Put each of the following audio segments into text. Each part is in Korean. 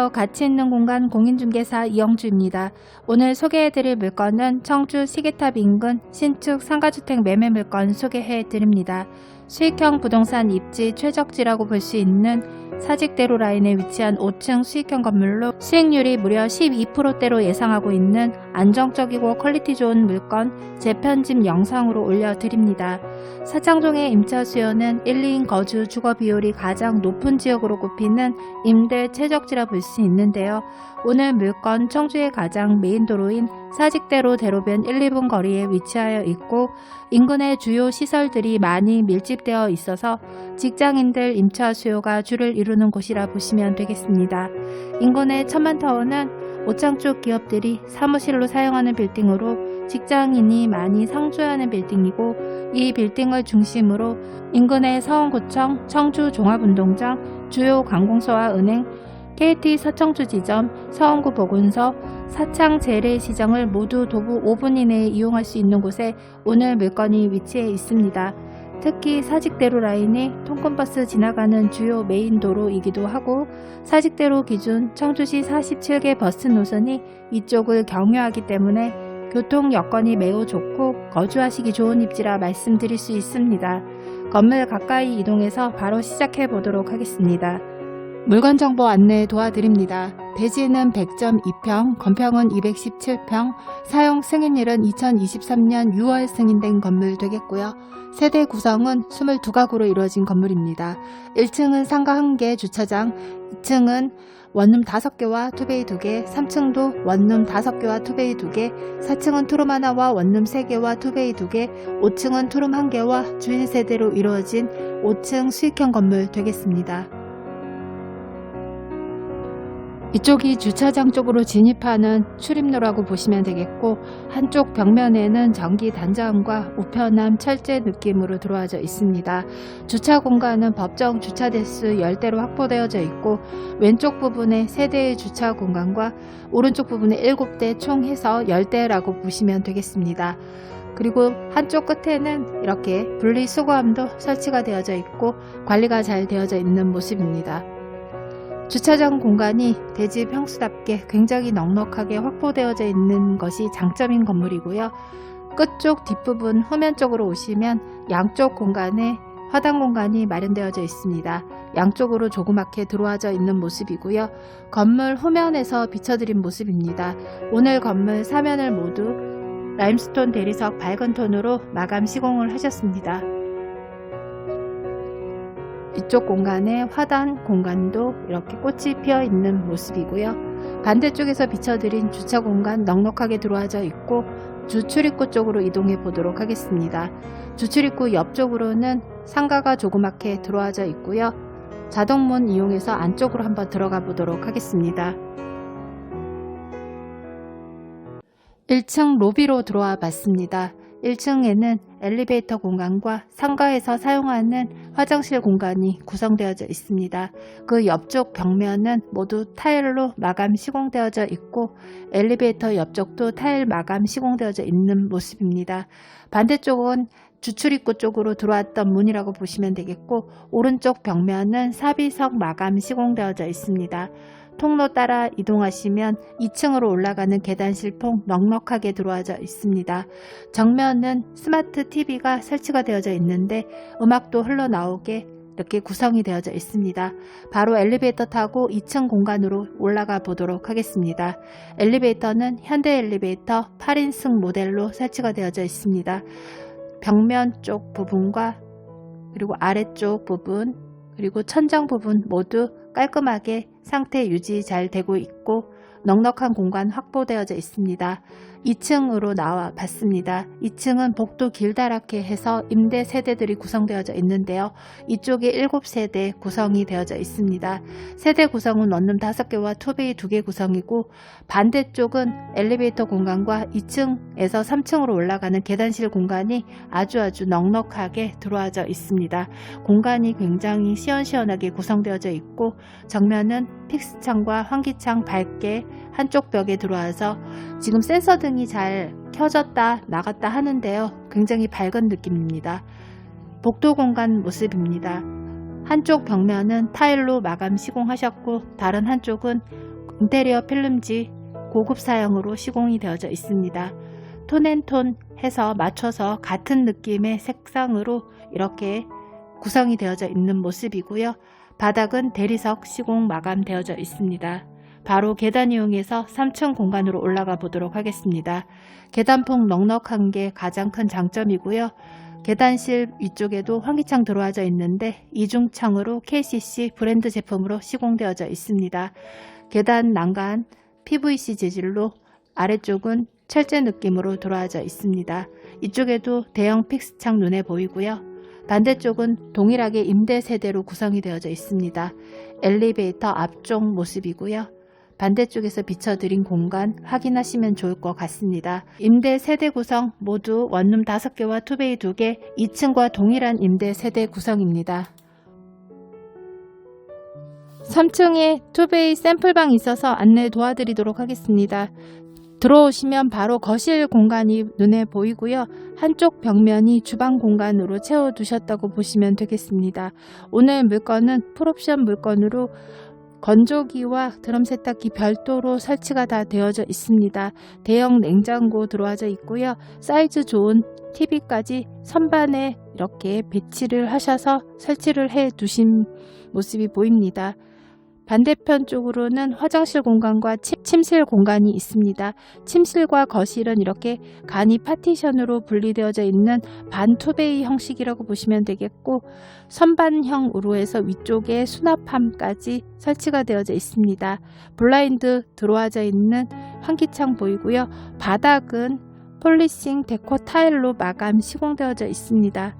안녕하세요. 가치 있는 공간 공인중개사 이영주입니다. 오늘 소개해드릴 물건은 청주 시계탑 인근 신축 상가주택 매매 물건 소개해드립니다. 수익형 부동산 입지 최적지라고 볼 수 있는 사직대로 라인에 위치한 5층 수익형 건물로 수익률이 무려 12%대로 예상하고 있는 안정적이고 퀄리티 좋은 물건 재편집 영상으로 올려드립니다. 사창동의 임차 수요는 1, 2인 거주 주거 비율이 가장 높은 지역으로 꼽히는 임대 최적지라 볼 수 있는데요. 오늘 물건 청주의 가장 메인 도로인 사직대로 대로변 1, 2분 거리에 위치하여 있고 인근의 주요 시설들이 많이 밀집되어 있어서 직장인들 임차 수요가 주를 이루는 곳이라 보시면 되겠습니다. 인근의 천만타워는 오창 쪽 기업들이 사무실로 사용하는 빌딩으로 직장인이 많이 상주하는 빌딩이고 이 빌딩을 중심으로 인근의 서원구청, 청주 종합운동장, 주요 관공서와 은행, KT 서청주 지점, 서원구 보건소, 사창 재래시장을 모두 도보 5분 이내에 이용할 수 있는 곳에 오늘 물건이 위치해 있습니다. 특히 사직대로 라인이 통근버스 지나가는 주요 메인 도로이기도 하고 사직대로 기준 청주시 47개 버스 노선이 이쪽을 경유하기 때문에 교통 여건이 매우 좋고 거주하시기 좋은 입지라 말씀드릴 수 있습니다. 건물 가까이 이동해서 바로 시작해 보도록 하겠습니다. 물건 정보 안내 도와드립니다. 대지는 100.2평, 건평은 217평, 사용 승인일은 2023년 6월 승인된 건물 되겠고요. 세대 구성은 22가구로 이루어진 건물입니다. 1층은 상가 1개 주차장, 2층은 원룸 5개와 투베이 2개, 3층도 원룸 5개와 투베이 2개, 4층은 투룸 하나와 원룸 3개와 투베이 2개, 5층은 투룸 1개와 주인 세대로 이루어진 5층 수익형 건물 되겠습니다. 이쪽이 주차장 쪽으로 진입하는 출입로라고 보시면 되겠고 한쪽 벽면에는 전기 단자함과 우편함 철제 느낌으로 들어와져 있습니다. 주차 공간은 법정 주차 대수 10대로 확보되어져 있고 왼쪽 부분에 3대의 주차 공간과 오른쪽 부분에 7대 총 해서 10대라고 보시면 되겠습니다. 그리고 한쪽 끝에는 이렇게 분리수거함도 설치가 되어져 있고 관리가 잘 되어져 있는 모습입니다. 주차장 공간이 대지 평수답게 굉장히 넉넉하게 확보되어져 있는 것이 장점인 건물이고요. 끝쪽 뒷부분 후면 쪽으로 오시면 양쪽 공간에 화단 공간이 마련되어져 있습니다. 양쪽으로 조그맣게 들어와져 있는 모습이고요. 건물 후면에서 비춰드린 모습입니다. 오늘 건물 사면을 모두 라임스톤 대리석 밝은 톤으로 마감 시공을 하셨습니다. 이쪽 공간에 화단 공간도 이렇게 꽃이 피어 있는 모습이고요. 반대쪽에서 비춰드린 주차 공간 넉넉하게 들어와져 있고 주출입구 쪽으로 이동해 보도록 하겠습니다. 주출입구 옆쪽으로는 상가가 조그맣게 들어와져 있고요. 자동문 이용해서 안쪽으로 한번 들어가 보도록 하겠습니다. 1층 로비로 들어와 봤습니다. 1층에는 엘리베이터 공간과 상가에서 사용하는 화장실 공간이 구성되어져 있습니다. 그 옆쪽 벽면은 모두 타일로 마감 시공되어져 있고 엘리베이터 옆쪽도 타일 마감 시공되어져 있는 모습입니다. 반대쪽은 주출입구 쪽으로 들어왔던 문이라고 보시면 되겠고 오른쪽 벽면은 사비석 마감 시공되어져 있습니다. 통로 따라 이동하시면 2층으로 올라가는 계단실통 넉넉하게 들어와져 있습니다. 정면은 스마트 TV가 설치가 되어져 있는데 음악도 흘러나오게 이렇게 구성이 되어져 있습니다. 바로 엘리베이터 타고 2층 공간으로 올라가 보도록 하겠습니다. 엘리베이터는 현대 엘리베이터 8인승 모델로 설치가 되어져 있습니다. 벽면 쪽 부분과 그리고 아래쪽 부분 그리고 천장 부분 모두 깔끔하게 상태 유지 잘 되고 있고 넉넉한 공간 확보되어져 있습니다. 2층으로 나와 봤습니다. 2층은 복도 길다랗게 해서 임대 세대들이 구성되어져 있는데요. 이쪽에 7세대 구성이 되어져 있습니다. 세대 구성은 원룸 5개와 투베이 2개 구성이고 반대쪽은 엘리베이터 공간과 2층에서 3층으로 올라가는 계단실 공간이 아주 아주 넉넉하게 들어와져 있습니다. 공간이 굉장히 시원시원하게 구성되어져 있고 정면은 픽스창과 환기창 밝게 한쪽 벽에 들어와서 지금 센서 등이 잘 켜졌다 나갔다 하는데요. 굉장히 밝은 느낌입니다. 복도 공간 모습입니다. 한쪽 벽면은 타일로 마감 시공하셨고 다른 한쪽은 인테리어 필름지 고급 사양으로 시공이 되어져 있습니다. 톤앤톤 해서 맞춰서 같은 느낌의 색상으로 이렇게 구성이 되어져 있는 모습이고요. 바닥은 대리석 시공 마감되어져 있습니다. 바로 계단 이용해서 3층 공간으로 올라가 보도록 하겠습니다. 계단폭 넉넉한 게 가장 큰 장점이고요. 계단실 위쪽에도 환기창 들어와져 있는데 이중창으로 KCC 브랜드 제품으로 시공되어져 있습니다. 계단 난간 PVC 재질로 아래쪽은 철제 느낌으로 들어와져 있습니다. 이쪽에도 대형 픽스창 눈에 보이고요. 반대쪽은 동일하게 임대 세대로 구성이 되어져 있습니다. 엘리베이터 앞쪽 모습이고요. 반대쪽에서 비춰드린 공간 확인하시면 좋을 것 같습니다. 임대 세대 구성 모두 원룸 5개와 투베이 2개, 2층과 동일한 임대 세대 구성입니다. 3층에 투베이 샘플방이 있어서 안내 도와드리도록 하겠습니다. 들어오시면 바로 거실 공간이 눈에 보이고요. 한쪽 벽면이 주방 공간으로 채워두셨다고 보시면 되겠습니다. 오늘 물건은 풀옵션 물건으로 건조기와 드럼 세탁기 별도로 설치가 다 되어져 있습니다. 대형 냉장고 들어와져 있고요. 사이즈 좋은 TV까지 선반에 이렇게 배치를 하셔서 설치를 해 두신 모습이 보입니다. 반대편 쪽으로는 화장실 공간과 침- 침실 공간이 있습니다. 침실과 거실은 이렇게 간이 파티션으로 분리되어져 있는 반투베이 형식이라고 보시면 되겠고 선반형으로 해서 위쪽에 수납함까지 설치가 되어져 있습니다. 블라인드 들어와져 있는 환기창 보이고요. 바닥은 폴리싱 데코 타일로 마감 시공되어져 있습니다.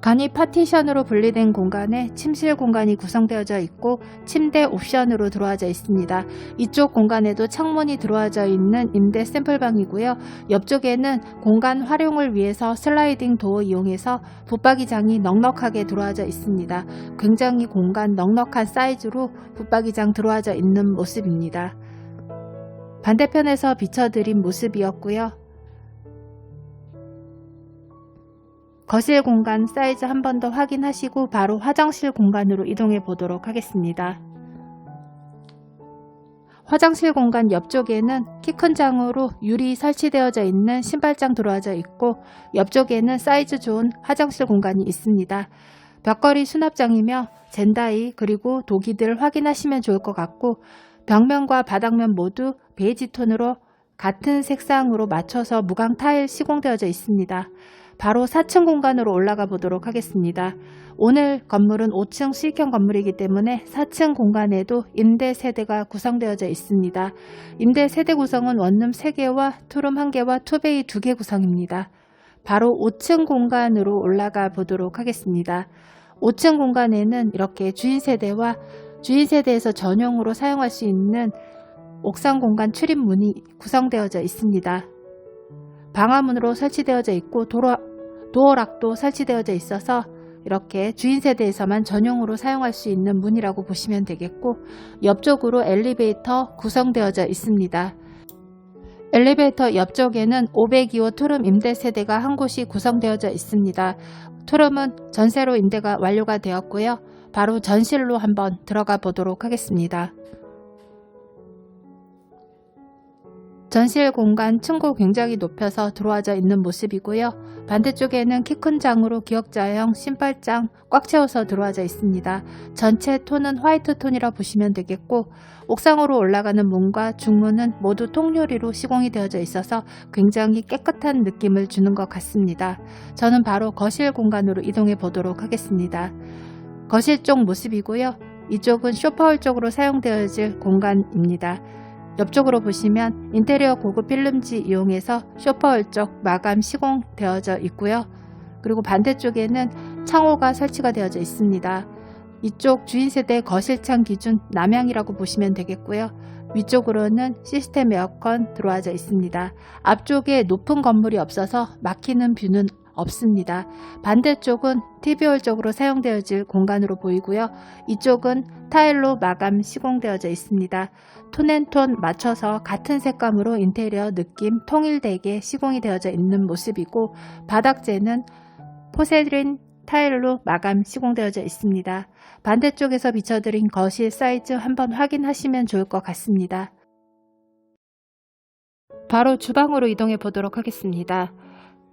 간이 파티션으로 분리된 공간에 침실 공간이 구성되어져 있고 침대 옵션으로 들어와져 있습니다. 이쪽 공간에도 창문이 들어와져 있는 임대 샘플방이고요. 옆쪽에는 공간 활용을 위해서 슬라이딩 도어 이용해서 붙박이장이 넉넉하게 들어와져 있습니다. 굉장히 공간 넉넉한 사이즈로 붙박이장 들어와져 있는 모습입니다. 반대편에서 비춰드린 모습이었고요. 거실 공간 사이즈 한 번 더 확인하시고 바로 화장실 공간으로 이동해 보도록 하겠습니다. 화장실 공간 옆쪽에는 키 큰 장으로 유리 설치되어져 있는 신발장 들어와져 있고 옆쪽에는 사이즈 좋은 화장실 공간이 있습니다. 벽걸이 수납장이며 젠다이 그리고 도기들 확인하시면 좋을 것 같고 벽면과 바닥면 모두 베이지 톤으로 같은 색상으로 맞춰서 무광 타일 시공되어져 있습니다. 바로 4층 공간으로 올라가 보도록 하겠습니다. 오늘 건물은 5층 수익형 건물이기 때문에 4층 공간에도 임대 세대가 구성되어져 있습니다. 임대 세대 구성은 원룸 3개와 투룸 1개와 투베이 2개 구성입니다. 바로 5층 공간으로 올라가 보도록 하겠습니다. 5층 공간에는 이렇게 주인 세대와 주인 세대에서 전용으로 사용할 수 있는 옥상 공간 출입문이 구성되어져 있습니다. 방화문으로 설치되어져 있고 도로, 도어락도 설치되어져 있어서 이렇게 주인 세대에서만 전용으로 사용할 수 있는 문이라고 보시면 되겠고 옆쪽으로 엘리베이터 구성되어져 있습니다. 엘리베이터 옆쪽에는 502호 투룸 임대 세대가 한 곳이 구성되어져 있습니다. 투룸은 전세로 임대가 완료가 되었고요. 바로 전실로 한번 들어가 보도록 하겠습니다. 전실 공간 층고 굉장히 높여서 들어와져 있는 모습이고요. 반대쪽에는 키 큰 장으로 기역자형 신발장 꽉 채워서 들어와져 있습니다. 전체 톤은 화이트 톤이라 보시면 되겠고 옥상으로 올라가는 문과 중문은 모두 통유리로 시공이 되어져 있어서 굉장히 깨끗한 느낌을 주는 것 같습니다. 저는 바로 거실 공간으로 이동해 보도록 하겠습니다. 거실 쪽 모습이고요. 이쪽은 쇼파홀 쪽으로 사용되어질 공간입니다. 옆쪽으로 보시면 인테리어 고급 필름지 이용해서 쇼파홀 쪽 마감 시공되어져 있고요. 그리고 반대쪽에는 창호가 설치가 되어져 있습니다. 이쪽 주인 세대 거실창 기준 남향이라고 보시면 되겠고요. 위쪽으로는 시스템 에어컨 들어와져 있습니다. 앞쪽에 높은 건물이 없어서 막히는 뷰는 없습니다. 반대쪽은 TV홀 쪽으로 사용되어질 공간으로 보이고요. 이쪽은 타일로 마감 시공되어져 있습니다. 톤앤톤 맞춰서 같은 색감으로 인테리어 느낌 통일되게 시공이 되어져 있는 모습이고 바닥재는 포세린 타일로 마감 시공되어져 있습니다. 반대쪽에서 비춰드린 거실 사이즈 한번 확인하시면 좋을 것 같습니다. 바로 주방으로 이동해 보도록 하겠습니다.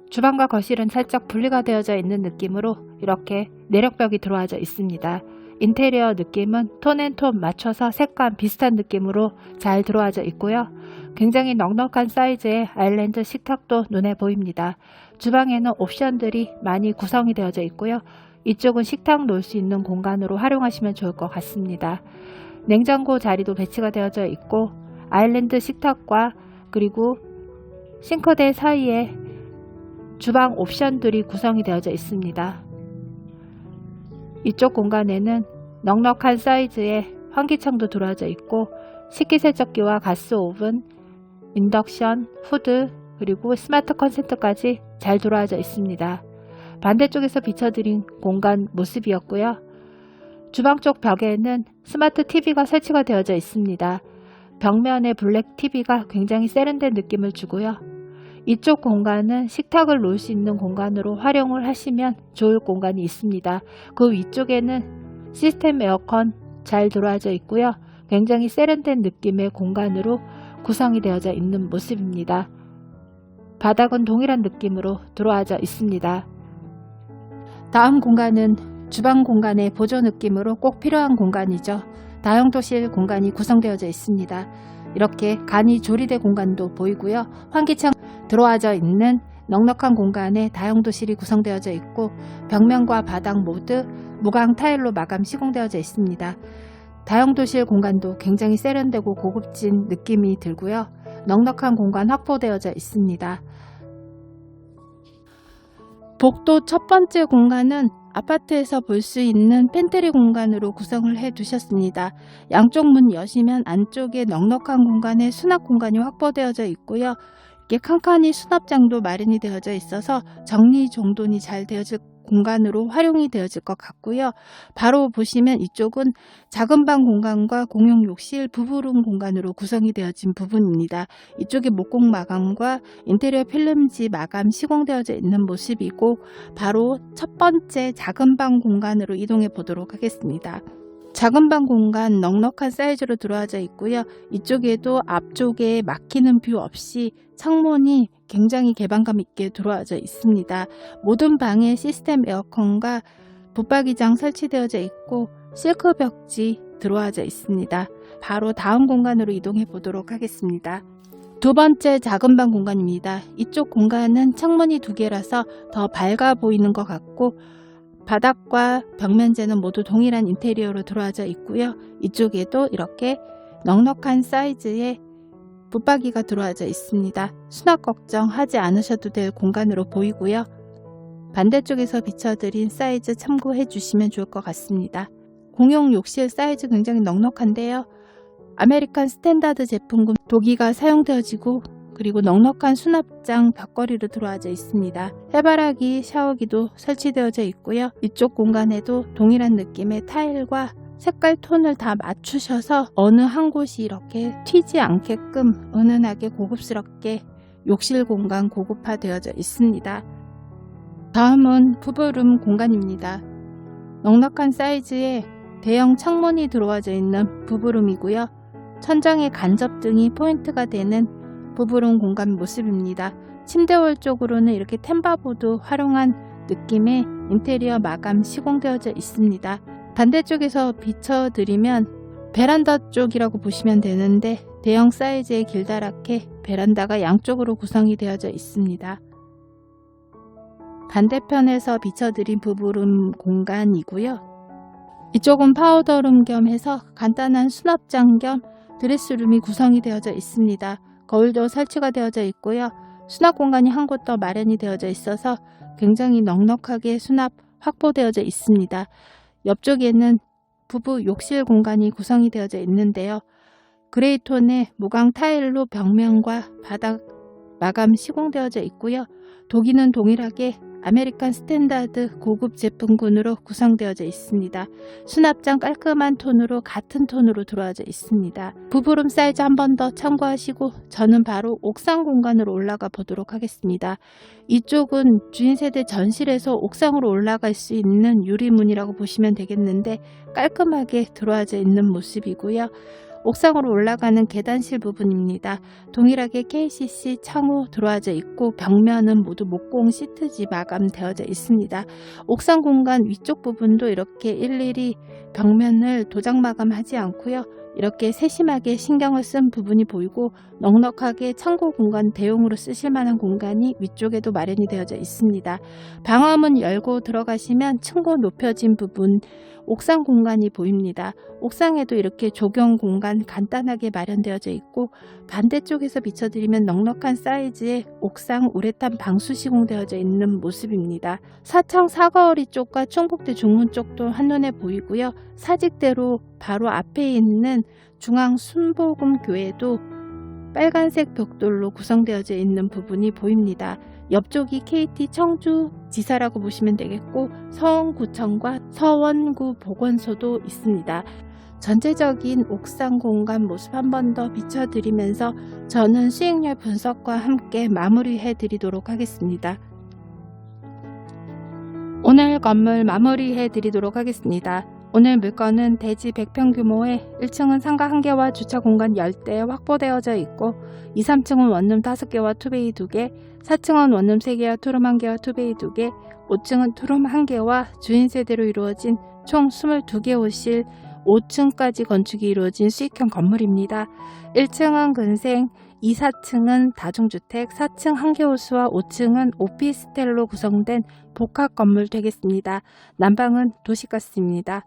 주방과 거실은 살짝 분리가 되어져 있는 느낌으로 이렇게 내력벽이 들어와져 있습니다. 인테리어 느낌은 톤앤톤 맞춰서 색감 비슷한 느낌으로 잘 들어와져 있고요. 굉장히 넉넉한 사이즈의 아일랜드 식탁도 눈에 보입니다. 주방에는 옵션들이 많이 구성이 되어져 있고요. 이쪽은 식탁 놓을 수 있는 공간으로 활용하시면 좋을 것 같습니다. 냉장고 자리도 배치가 되어져 있고 아일랜드 식탁과 그리고 싱크대 사이에 주방 옵션들이 구성이 되어져 있습니다. 이쪽 공간에는 넉넉한 사이즈의 환기창도 들어와져 있고 식기세척기와 가스 오븐, 인덕션, 후드, 그리고 스마트 컨센트까지 잘 들어와져 있습니다. 반대쪽에서 비춰드린 공간 모습이었고요. 주방 쪽 벽에는 스마트 TV가 설치가 되어져 있습니다. 벽면에 블랙 TV가 굉장히 세련된 느낌을 주고요. 이쪽 공간은 식탁을 놓을 수 있는 공간으로 활용을 하시면 좋을 공간이 있습니다. 그 위쪽에는 시스템 에어컨 잘 들어와져 있고요. 굉장히 세련된 느낌의 공간으로 구성이 되어져 있는 모습입니다. 바닥은 동일한 느낌으로 들어와져 있습니다. 다음 공간은 주방 공간의 보조 느낌으로 꼭 필요한 공간이죠. 다용도실 공간이 구성되어져 있습니다. 이렇게 간이 조리대 공간도 보이고요. 환기창 들어와져 있는 넉넉한 공간에 다용도실이 구성되어져 있고 벽면과 바닥 모두 무광 타일로 마감 시공되어져 있습니다. 다용도실 공간도 굉장히 세련되고 고급진 느낌이 들고요. 넉넉한 공간 확보되어져 있습니다. 복도 첫 번째 공간은 아파트에서 볼 수 있는 팬트리 공간으로 구성을 해 두셨습니다. 양쪽 문 여시면 안쪽에 넉넉한 공간에 수납 공간이 확보되어져 있고요. 이렇게 칸칸이 수납장도 마련이 되어져 있어서 정리정돈이 잘 되어질 공간으로 활용이 되어질 것 같고요. 바로 보시면 이쪽은 작은 방 공간과 공용 욕실 부부룸 공간으로 구성이 되어진 부분입니다. 이쪽에 목공 마감과 인테리어 필름지 마감 시공되어져 있는 모습이고 바로 첫 번째 작은 방 공간으로 이동해 보도록 하겠습니다. 작은 방 공간 넉넉한 사이즈로 들어와져 있고요. 이쪽에도 앞쪽에 막히는 뷰 없이 창문이 굉장히 개방감 있게 들어와져 있습니다. 모든 방에 시스템 에어컨과 붙박이장 설치되어져 있고 실크 벽지 들어와져 있습니다. 바로 다음 공간으로 이동해 보도록 하겠습니다. 두 번째 작은 방 공간입니다. 이쪽 공간은 창문이 두 개라서 더 밝아 보이는 것 같고 바닥과 벽면재는 모두 동일한 인테리어로 들어와져 있고요. 이쪽에도 이렇게 넉넉한 사이즈의 붙박이가 들어와져 있습니다. 수납 걱정하지 않으셔도 될 공간으로 보이고요. 반대쪽에서 비춰드린 사이즈 참고해 주시면 좋을 것 같습니다. 공용 욕실 사이즈 굉장히 넉넉한데요. 아메리칸 스탠다드 제품군 도기가 사용되어지고 그리고 넉넉한 수납장 벽걸이로 들어와져 있습니다. 해바라기 샤워기도 설치되어져 있고요. 이쪽 공간에도 동일한 느낌의 타일과 색깔 톤을 다 맞추셔서 어느 한 곳이 이렇게 튀지 않게끔 은은하게 고급스럽게 욕실 공간 고급화 되어져 있습니다. 다음은 부부룸 공간입니다. 넉넉한 사이즈의 대형 창문이 들어와져 있는 부부룸이고요. 천장에 간접등이 포인트가 되는 부부룸 공간 모습입니다. 침대월 쪽으로는 이렇게 템바보드 활용한 느낌의 인테리어 마감 시공되어져 있습니다. 반대쪽에서 비춰드리면 베란다 쪽이라고 보시면 되는데 대형 사이즈의 길다랗게 베란다가 양쪽으로 구성이 되어져 있습니다. 반대편에서 비춰드린 부부룸 공간이고요. 이쪽은 파우더룸 겸 해서 간단한 수납장 겸 드레스룸이 구성이 되어져 있습니다. 거울도 설치가 되어져 있고요. 수납 공간이 한 곳 더 마련이 되어져 있어서 굉장히 넉넉하게 수납 확보되어져 있습니다. 옆쪽에는 부부 욕실 공간이 구성이 되어져 있는데요. 그레이 톤의 무광 타일로 벽면과 바닥 마감 시공되어져 있고요. 도기는 동일하게 아메리칸 스탠다드 고급 제품군으로 구성되어져 있습니다. 수납장 깔끔한 톤으로 같은 톤으로 들어와져 있습니다. 부부룸 사이즈 한 번 더 참고하시고 저는 바로 옥상 공간으로 올라가 보도록 하겠습니다. 이쪽은 주인 세대 전실에서 옥상으로 올라갈 수 있는 유리문이라고 보시면 되겠는데 깔끔하게 들어와져 있는 모습이고요. 옥상으로 올라가는 계단실 부분입니다. 동일하게 KCC 창호 들어와져 있고 벽면은 모두 목공 시트지 마감되어져 있습니다. 옥상 공간 위쪽 부분도 이렇게 일일이 벽면을 도장 마감하지 않고요. 이렇게 세심하게 신경을 쓴 부분이 보이고 넉넉하게 창고 공간 대용으로 쓰실 만한 공간이 위쪽에도 마련이 되어져 있습니다. 방화문 열고 들어가시면 층고 높여진 부분 옥상 공간이 보입니다. 옥상에도 이렇게 조경 공간 간단하게 마련되어져 있고 반대쪽에서 비춰드리면 넉넉한 사이즈의 옥상 우레탄 방수 시공되어져 있는 모습입니다. 사창 사거리 쪽과 충북대 중문 쪽도 한눈에 보이고요. 사직대로 바로 앞에 있는 중앙 순복음 교회도 빨간색 벽돌로 구성되어져 있는 부분이 보입니다. 옆쪽이 KT 청주 지사라고 보시면 되겠고 서원구청과 서원구 보건소도 있습니다. 전체적인 옥상 공간 모습 한 번 더 비춰드리면서 저는 수익률 분석과 함께 마무리해 드리도록 하겠습니다. 오늘 건물 마무리해 드리도록 하겠습니다. 오늘 물건은 대지 100평 규모의 1층은 상가 1개와 주차 공간 10대 확보되어져 있고 2, 3층은 원룸 5개와 투베이 2개, 4층은 원룸 3개와 투룸 1개와 투베이 2개, 5층은 투룸 1개와 주인 세대로 이루어진 총 22개 호실 5층까지 건축이 이루어진 수익형 건물입니다. 1층은 근생, 2, 4층은 다중주택, 4층 한개 호수와 5층은 오피스텔로 구성된 복합 건물 되겠습니다. 난방은 도시가스입니다.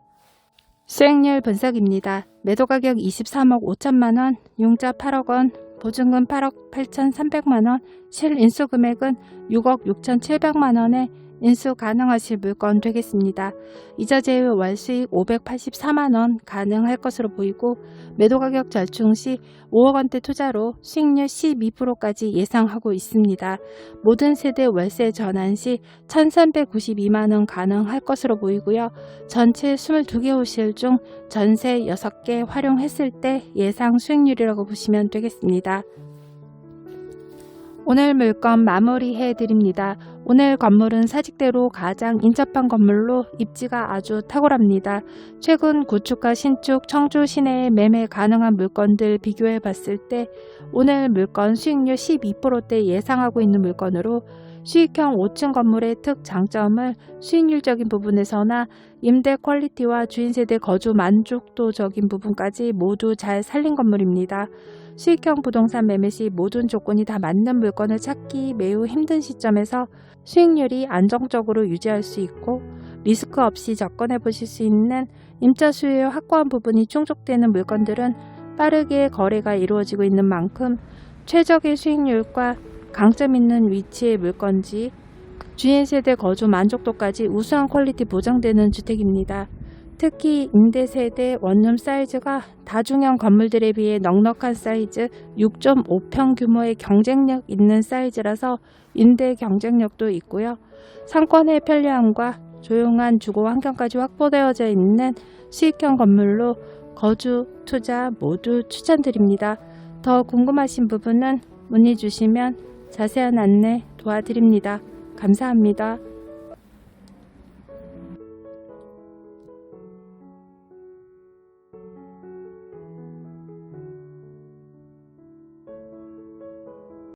수익률 분석입니다. 매도 가격 23억 5천만 원, 융자 8억 원, 보증금 8억 8천 3백만 원, 실 인수 금액은 6억 6천 7백만 원에 인수 가능하실 물건 되겠습니다. 이자 제외 월 수익 584만 원 가능할 것으로 보이고 매도 가격 절충 시 5억 원대 투자로 수익률 12%까지 예상하고 있습니다. 모든 세대 월세 전환 시 1,392만 원 가능할 것으로 보이고요. 전체 22개 호실 중 전세 6개 활용했을 때 예상 수익률이라고 보시면 되겠습니다. 오늘 물건 마무리해 드립니다. 오늘 건물은 사직대로 가장 인접한 건물로 입지가 아주 탁월합니다. 최근 구축과 신축, 청주 시내에 매매 가능한 물건들 비교해 봤을 때 오늘 물건 수익률 12%대 예상하고 있는 물건으로 수익형 5층 건물의 특 장점을 수익률적인 부분에서나 임대 퀄리티와 주인 세대 거주 만족도적인 부분까지 모두 잘 살린 건물입니다. 수익형 부동산 매매 시 모든 조건이 다 맞는 물건을 찾기 매우 힘든 시점에서 수익률이 안정적으로 유지할 수 있고 리스크 없이 접근해 보실 수 있는 임차 수요 확고한 부분이 충족되는 물건들은 빠르게 거래가 이루어지고 있는 만큼 최적의 수익률과 강점 있는 위치의 물건지 주인 세대 거주 만족도까지 우수한 퀄리티 보장되는 주택입니다. 특히 임대 세대 원룸 사이즈가 다중형 건물들에 비해 넉넉한 사이즈 6.5평 규모의 경쟁력 있는 사이즈라서 임대 경쟁력도 있고요. 상권의 편리함과 조용한 주거 환경까지 확보되어져 있는 수익형 건물로 거주, 투자 모두 추천드립니다. 더 궁금하신 부분은 문의 주시면 자세한 안내 도와드립니다. 감사합니다.